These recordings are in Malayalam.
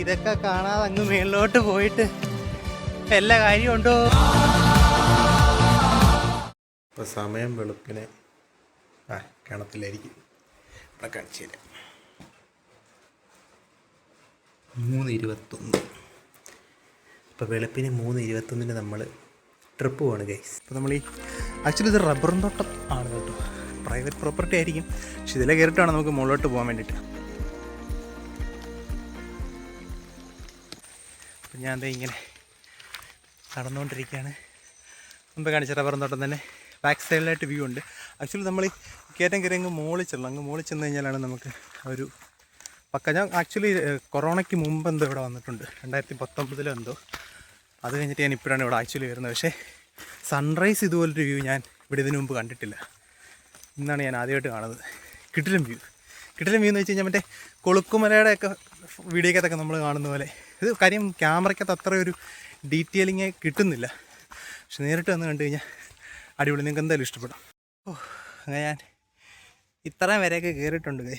ഇതൊക്കെ കാണാതെ അങ്ങ് മേളിലോട്ട് പോയിട്ട് എല്ലാ കാര്യമുണ്ടോ ഇപ്പൊ സമയം വെളുപ്പിന്. ആ കിണത്തിലായിരിക്കും ഇവിടെ കാണിച്ചു തരാം മൂന്ന് ഇരുപത്തൊന്ന് ഇപ്പോൾ വെളുപ്പിന് മൂന്ന് ഇരുപത്തൊന്നിന് നമ്മൾ ട്രിപ്പ് പോവാണ് ഗൈസ് അപ്പോൾ നമ്മൾ ഈ ആക്ച്വലി ഇത് റബ്ബറും തോട്ടം ആണ് കേട്ടോ. പ്രൈവറ്റ് പ്രോപ്പർട്ടി ആയിരിക്കും. പക്ഷെ ഇതിലെ കയറിയിട്ടാണ് നമുക്ക് മുകളിലോട്ട് പോകാൻ വേണ്ടിയിട്ട്. അപ്പം ഞാൻ എന്താ ഇങ്ങനെ നടന്നുകൊണ്ടിരിക്കുകയാണ്. മുമ്പ് കാണിച്ച റബ്ബർ തോട്ടം തന്നെ ബാക്ക് സൈഡിലായിട്ട് വ്യൂ ഉണ്ട്. ആക്ച്വലി നമ്മൾ ഈ കയറ്റം കയറി അങ്ങ് മുകളിൽ ചെല്ലണം. അങ്ങ് മുകളിൽ ചെന്ന് കഴിഞ്ഞാലാണ് നമുക്ക് ഒരു പക്ക. ഞാൻ ആക്ച്വലി കൊറോണയ്ക്ക് മുമ്പ് എന്തോ ഇവിടെ വന്നിട്ടുണ്ട്. രണ്ടായിരത്തി പത്തൊമ്പതിലോ എന്തോ. അത് കഴിഞ്ഞിട്ട് ഞാൻ ഇപ്പോഴാണ് ഇവിടെ ആക്ച്വലി വരുന്നത്. പക്ഷേ സൺറൈസ് ഇതുപോലൊരു വ്യൂ ഞാൻ ഇവിടെ ഇതിനു മുമ്പ് കണ്ടിട്ടില്ല. ഇന്നാണ് ഞാൻ ആദ്യമായിട്ട് കാണുന്നത്. കിട്ടിലും വ്യൂ കിട്ടിലും മീൻ എന്ന് വെച്ച് കഴിഞ്ഞാൽ മറ്റേ കൊളുക്കുമലയുടെ ഒക്കെ വീഡിയോക്കകത്തൊക്കെ നമ്മൾ കാണുന്ന പോലെ. ഇത് കാര്യം ക്യാമറയ്ക്കകത്ത് അത്ര ഒരു ഡീറ്റെയിലിങ് കിട്ടുന്നില്ല. പക്ഷെ നേരിട്ട് വന്ന് കണ്ടു കഴിഞ്ഞാൽ അടിപൊളി. നിങ്ങൾക്ക് എന്തായാലും ഇഷ്ടപ്പെടും. ഓ അങ്ങനെ ഞാൻ ഇത്രയും വരെയൊക്കെ കയറിയിട്ടുണ്ട് കൈ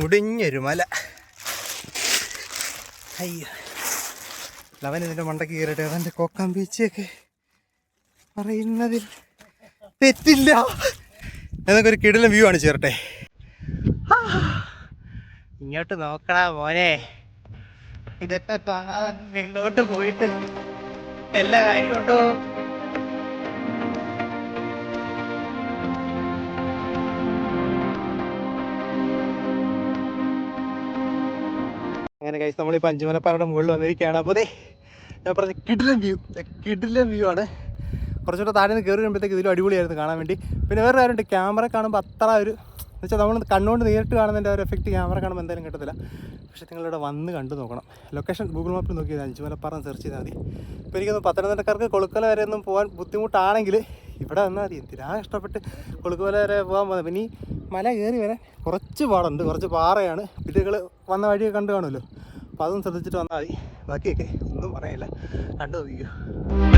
മുടിഞ്ഞൊരു മല. അയ്യോ. ലവൻ ഇതിന്റെ മണ്ടയ്ക്ക് കയറിയിട്ട് അവന്റെ കൊക്കം ബീച്ചൊക്കെ പറയുന്നതിൽ തെറ്റില്ല. എന്നൊക്കെ ഒരു കിടലും വ്യൂ ആണ് ചേർട്ടെ ഇങ്ങോട്ട് നോക്കടാ മോനെ. ഇതൊക്കെ പോയിട്ട് എല്ലാ കാര്യമുണ്ടോ അങ്ങനെ കഴിച്ച് നമ്മൾ ഈ മുകളിൽ വന്നിരിക്കുകയാണ്. അപ്പോൾ ദേ ഞാൻ പറഞ്ഞ കിഡിലൻ വ്യൂ കിഡിലൻ വ്യൂ ആണ്. കുറച്ചുകൂടെ താഴെ നിന്ന് കയറി വരുമ്പോഴത്തേക്ക് ഇതിലും അടിപൊളിയായിരുന്നു കാണാൻ വേണ്ടി. പിന്നെ വേറെ കാര്യമുണ്ട് ക്യാമറ കാണുമ്പോൾ അത്ര ഒരു വെച്ചാൽ നമ്മൾ കണ്ണുകൊണ്ട് നേരിട്ട് കാണുന്നതിന്റെ ഒരു എഫക്റ്റ് ക്യാമറ കാണുമ്പോൾ എന്തായാലും കിട്ടത്തില്ല. പക്ഷേ നിങ്ങളിവിടെ വന്ന് കണ്ടു നോക്കണം. ലൊക്കേഷൻ ഗൂഗിൾ മാപ്പിൽ നോക്കിയത് അഞ്ചുമലപ്പാറ സെർച്ച് ചെയ്താൽ മതി. ഇപ്പോൾ എനിക്കൊന്ന് പത്തനംതിട്ടക്കാർക്ക് കൊളുക്കല വരെ ഒന്നും പോകാൻ ബുദ്ധിമുട്ടാണെങ്കിൽ ഇവിടെ വന്നാൽ മതി. എന്തിനാ ഇഷ്ടപ്പെട്ട് കൊളുക്കുമല വരെ പോകാൻ പോകുന്നത് പിന്നെ ഈ മല കയറി വരാൻ കുറച്ച് പാടുണ്ട്. കുറച്ച് പാറയാണ്. പിന്നെ വന്ന വഴിയൊക്കെ കണ്ടു കാണുമല്ലോ. അപ്പോൾ അതൊന്നും ശ്രദ്ധിച്ചിട്ട് വന്നാൽ മതി. ബാക്കിയൊക്കെ ഒന്നും പറയില്ല കണ്ടു നോക്കിക്കോ.